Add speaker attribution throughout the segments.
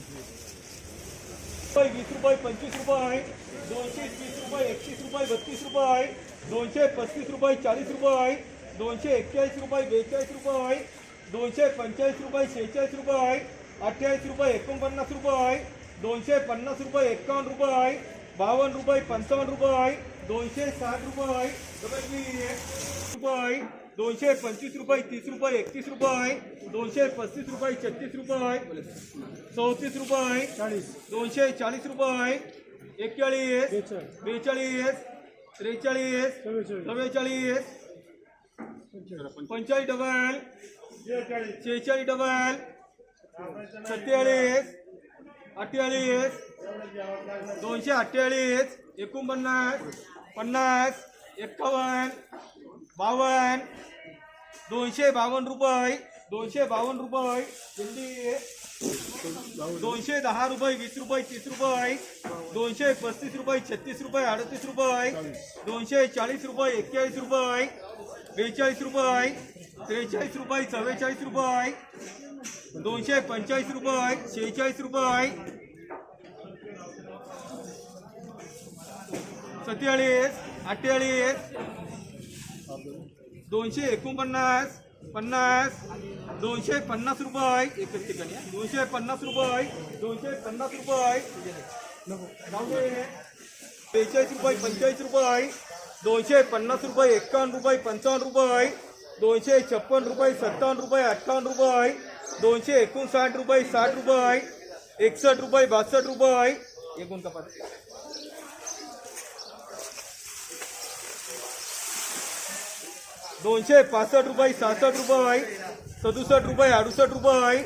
Speaker 1: रुपये वीस रुपये पंचवीस रुपये दोनशे तीस रुपये एकतीस रुपये बत्तीस रुपये दोनशे पस्तीस रुपये चाळीस रुपये दोनशे एक्केचाळीस रुपये बेचाळीस रुपये दोनशे पंचेचाळीस रुपये शेहेचाळीस रुपये अठ्ठेचाळीस रुपये एकोणपन्नास रुपये दोनशे पन्नास रुपये एक्कावन्न रुपये बावन्न रुपये पंचावन्न रुपये दोनशे साठ रुपये वीस रुपये दोनशे पंचवीस रुपये तीस रुपये एकतीस रुपये. दोनशे पस्तीस रुपये छत्तीस रुपये. चौतीस रुपये. चाळीस. दोनशे चाळीस रुपये. एक्केचाळीस. बेचाळीस. त्रेचाळीस. चव्वेचाळीस. पंचाळीस डबल. शेहेचाळीस डबल. सत्तेचाळीस. अठ्ठेचाळीस. दोनशे अठ्ठेचाळीस. एकोणपन्नास. पन्नास. एक्कावन्न बावन्न दोनशे बावन्न रुपये दोनशे बावन्न रुपये दिल्ली दोनशे दहा रुपये वीस रुपये तीस रुपये दोनशे पस्तीस रुपये छत्तीस रुपये अडतीस रुपये दोनशे चाळीस रुपये एक्केचाळीस रुपये बेचाळीस रुपये त्रेचाळीस रुपये चव्वेचाळीस रुपये दोनशे पंचेचाळीस रुपये शेहेचाळीस रुपये सत्तेचाळीस अठ्ठेचाळीस दोनशे एकोणपन्नास, पन्नास, दोनशे पन्नास रुपये. हा. दोनशे पन्नास रुपये, दोनशे पन्नास रुपये. बेचाळीस रुपये, पंचेचाळीस रुपये. दोनशे पन्नास रुपये, एक्कावन्न रुपये, पंचावन्न रुपये. दोनशे छप्पन रुपये, सत्तावन्न रुपये, अठ्ठावन्न रुपये. दोनशे एकोणसाठ रुपये, साठ रुपये. एकसष्ट रुपये, बासष्ट रुपये. एकूण दोनशे पासष्ट रुपये सहासष्ट रुपये सदुसष्ट रुपये अडुसष्ट रुपये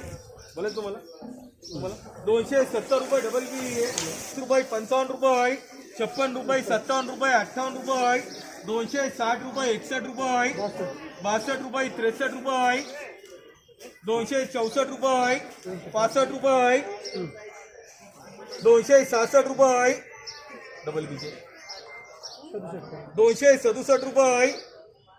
Speaker 1: बोला तुम्हाला तुम्हाला दोनशे सत्तर रुपये डबल बी रुपये पंचावन्न रुपये छप्पन रुपये सत्तावन्न रुपये अठ्ठावन्न रुपये दोनशे साठ रुपये एकसष्ट रुपये बासष्ट रुपये त्रेसष्ट रुपये दोनशे चौसष्ट रुपये पासष्ट रुपये दोनशे सहासष्ट रुपये डबल बीचे दोनशे सदुसष्ट रुपये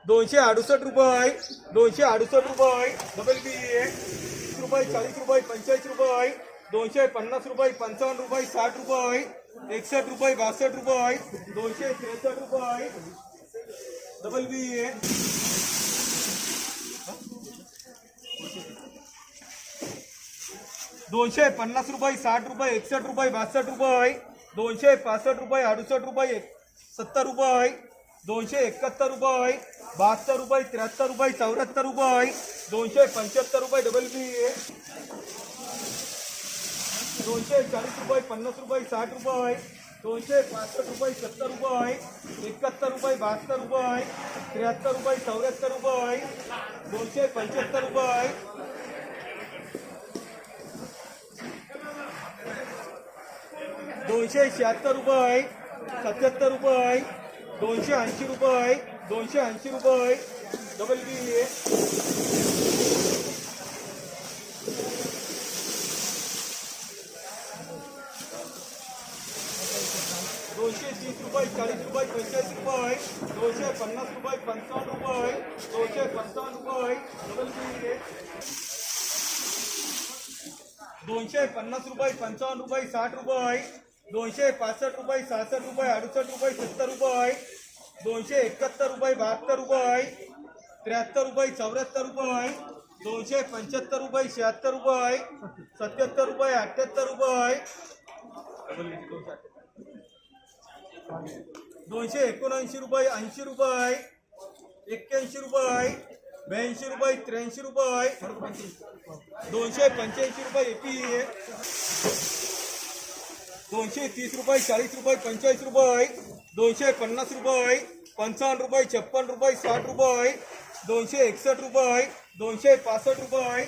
Speaker 1: दोनशे अडुसष्ट रुपये, दोनशे अडुसष्ट रुपये डबल बी तीस रुपये, चाळीस रुपये पंचेचाळीस रुपये, दोनशे पन्नास रुपये, पंचावन्न रुपये, साठ रुपये, एकसष्ट रुपये, बासष्ट रुपये, दोनशे त्रेसष्ट रुपये डबल बी ए दोनशे पन्नास रुपये, साठ रुपये, एकसष्ट रुपये, बासष्ट रुपये, दोनशे पासष्ट रुपये, अडुसष्ट रुपये, सत्तर रुपये दोनशे एकाहत्तर रुपये, बहात्तर रुपये, त्र्याहत्तर रुपये, चौऱ्याहत्तर रुपये, दोनशे पंच्याहत्तर रुपये डबल बी दोनशे चाळीस रुपये, पन्नास रुपये, साठ रुपये, दोनशे पासष्ट रुपये, सत्तर रुपये, एकाहत्तर रुपये, बहात्तर रुपये, त्र्याहत्तर रुपये, चौऱ्याहत्तर रुपये, दोनशे पंच्याहत्तर रुपये. दोनशे शहात्तर रुपये, सत्याहत्तर रुपये दोनशे ऐंशी रुपये दोनशे ऐंशी रुपये डबल बी दोनशे तीस रुपये, चाळीस रुपये पंचेचाळीस रुपये दोनशे पन्नास रुपये, पंचावन्न रुपये दोनशे पंचावन्न रुपये डबल बी दोनशे पन्नास रुपये, पंचावन्न रुपये, साठ रुपये दोनशे पासष्ट रुपये सहासष्ट रुपये अडुसष्ट रुपये सत्तर रुपये दोनशे एकाहत्तर रुपये बहात्तर रुपये त्र्याहत्तर रुपये चौऱ्याहत्तर रुपये दोनशे पंच्याहत्तर रुपये शहात्तर रुपये सत्याहत्तर रुपये अठ्ठ्याहत्तर रुपये दोनशे एकोणऐंशी रुपये ऐंशी रुपये एक्क्याऐंशी रुपये ब्याऐंशी रुपये त्र्याऐंशी रुपये दोनशे पंच्याऐंशी रुपये एपी दोनशे तीस रुपये चाळीस रुपये पंचेचाळीस रुपये दोनशे पन्नास रुपये पंचावन्न रुपये छप्पन रुपये साठ रुपये दोनशे एकसष्ट रुपये दोनशे पासष्ट रुपये.